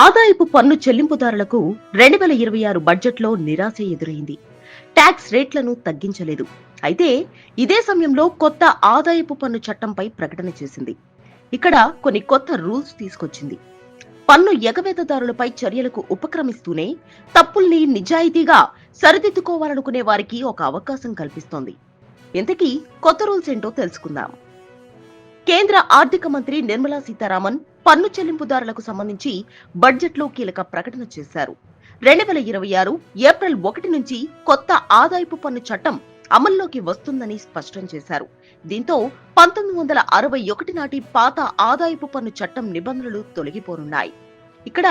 ఆదాయపు పన్ను చెల్లింపుదారులకు రెండు వేల ఇరవై ఆరు బడ్జెట్లో నిరాశ ఎదురైంది. ట్యాక్స్ రేట్లను తగ్గించలేదు. అయితే ఇదే సమయంలో కొత్త ఆదాయపు పన్ను చట్టంపై ప్రకటన చేసింది. ఇక్కడ కొన్ని కొత్త రూల్స్ తీసుకొచ్చింది. పన్ను ఎగవేతదారులపై చర్యలకు ఉపక్రమిస్తూనే తప్పుల్ని నిజాయితీగా సరిదిద్దుకోవాలనుకునే వారికి ఒక అవకాశం కల్పిస్తోంది. ఇంతకీ కొత్త రూల్స్ ఏంటో తెలుసుకుందాం. కేంద్ర ఆర్థిక మంత్రి నిర్మలా సీతారామన్ పన్ను చెల్లింపుదారులకు సంబంధించి బడ్జెట్లో కీలక ప్రకటన చేశారు. రెండు వేల ఇరవై ఆరు ఏప్రిల్ ఒకటి నుంచి కొత్త ఆదాయపు పన్ను చట్టం అమల్లోకి వస్తుందని స్పష్టం చేశారు. దీంతో పంతొమ్మిది వందల అరవై ఒకటి నాటి పాత ఆదాయపు పన్ను చట్టం నిబంధనలు తొలగిపోనున్నాయి. ఇక్కడ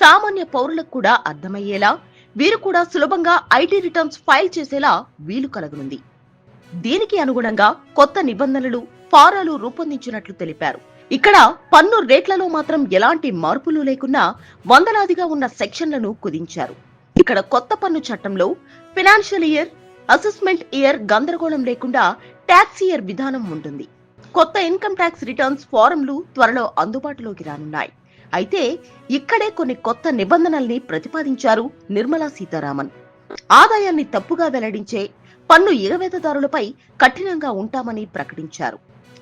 సామాన్య పౌరులకు కూడా అర్థమయ్యేలా వీరు కూడా సులభంగా ఐటీ రిటర్న్స్ ఫైల్ చేసేలా వీలు కలగనుంది. దీనికి అనుగుణంగా కొత్త నిబంధనలు ఫారాలు రూపొందించినట్లు తెలిపారు. ఇక్కడ పన్ను రేట్లలో మాత్రం ఎలాంటి మార్పులు లేకున్నా వందలాదిగా ఉన్న సెక్షన్లను కుదించారు. ఇక్కడ కొత్త పన్ను చట్టంలో ఫినాన్షియల్ ఇయర్ అసెస్మెంట్ ఇయర్ గందరగోళం లేకుండా ట్యాక్స్ ఇయర్ విధానం ఉంటుంది. కొత్త ఇన్కమ్ ట్యాక్స్ రిటర్న్స్ ఫారంలు త్వరలో అందుబాటులోకి రానున్నాయి. అయితే ఇక్కడే కొన్ని కొత్త నిబంధనల్ని ప్రతిపాదించారు నిర్మలా సీతారామన్. ఆదాయాన్ని తప్పుగా వెల్లడించే పన్ను ఎగవేతదారులపై కఠినంగా ఉంటామని ప్రకటించారు.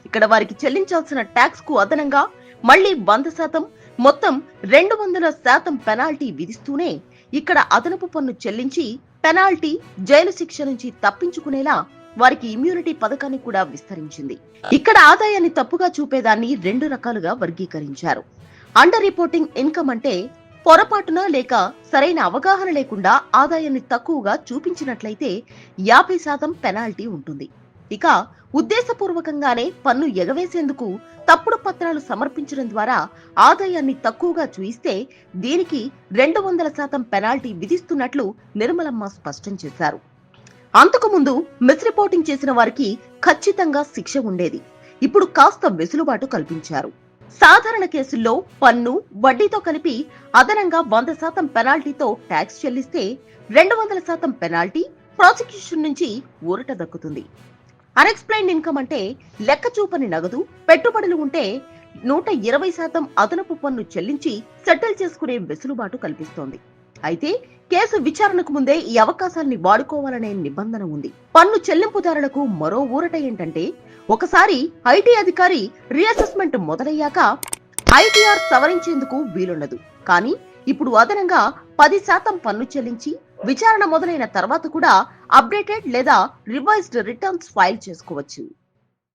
ఇక్కడ వారికి చెల్లించాల్సిన ట్యాక్స్కు అదనంగా మళ్ళీ వంద శాతం మొత్తం రెండు వందల శాతం పెనాల్టీ విధిస్తూనే ఇక్కడ అదనపు పన్ను చెల్లించి పెనాల్టీ జైలు శిక్ష నుంచి తప్పించుకునేలా వారికి ఇమ్యూనిటీ పథకాన్ని కూడా విస్తరించింది. ఇక్కడ ఆదాయాన్ని తప్పుగా చూపేదాన్ని రెండు రకాలుగా వర్గీకరించారు. అండర్ రిపోర్టింగ్ ఇన్కమ్ అంటే పొరపాటున లేక సరైన అవగాహన లేకుండా ఆదాయాన్ని తక్కువగా చూపించినట్లయితే యాభై శాతం పెనాల్టీ ఉంటుంది. ఇక ఉద్దేశపూర్వకంగానే పన్ను ఎగవేసేందుకు తప్పుడు పత్రాలు సమర్పించడం ద్వారా ఆదాయాన్ని తక్కువగా చూయిస్తే దీనికి రెండు వందల శాతం పెనాల్టీ విధిస్తున్నట్లు నిర్మలమ్మ స్పష్టం చేశారు. అంతకుముందు మిస్రిపోర్టింగ్ చేసిన వారికి ఖచ్చితంగా శిక్ష ఉండేది. ఇప్పుడు కాస్త వెసులుబాటు కల్పించారు. సాధారణ కేసుల్లో పన్ను వడ్డీతో కలిపి అదనంగా వంద శాతం పెనాల్టీతో ట్యాక్స్ చెల్లిస్తే రెండు వందల శాతం పెనాల్టీ ప్రాసిక్యూషన్ నుంచి ఊరట దక్కుతుంది. అన్ఎక్స్ప్లెయిన్డ్ ఇన్కమ్ అంటే లెక్క చూపని నగదు పెట్టుబడులు ఉంటే నూట ఇరవై శాతం అదనపు పన్ను చెల్లించి సెటిల్ చేసుకునే వెసులుబాటు కల్పిస్తోంది. అయితే కేసు విచారణకు ముందే ఈ అవకాశాన్ని వాడుకోవాలనే నిబంధన ఉంది. పన్ను చెల్లింపుదారులకు మరో ఊరట ఏంటంటే ఒకసారి ఐటీ అధికారి రీఅసెస్మెంట్ మొదలయ్యాక ఐటీఆర్ సవరించేందుకు వీలుండదు. కానీ ఇప్పుడు అదనంగా పది శాతం పన్ను చెల్లించి విచారణ మొదలైన తర్వాత కూడా అప్డేటెడ్ లేదా రివైజ్డ్ రిటర్న్స్ ఫైల్ చేసుకోవచ్చు.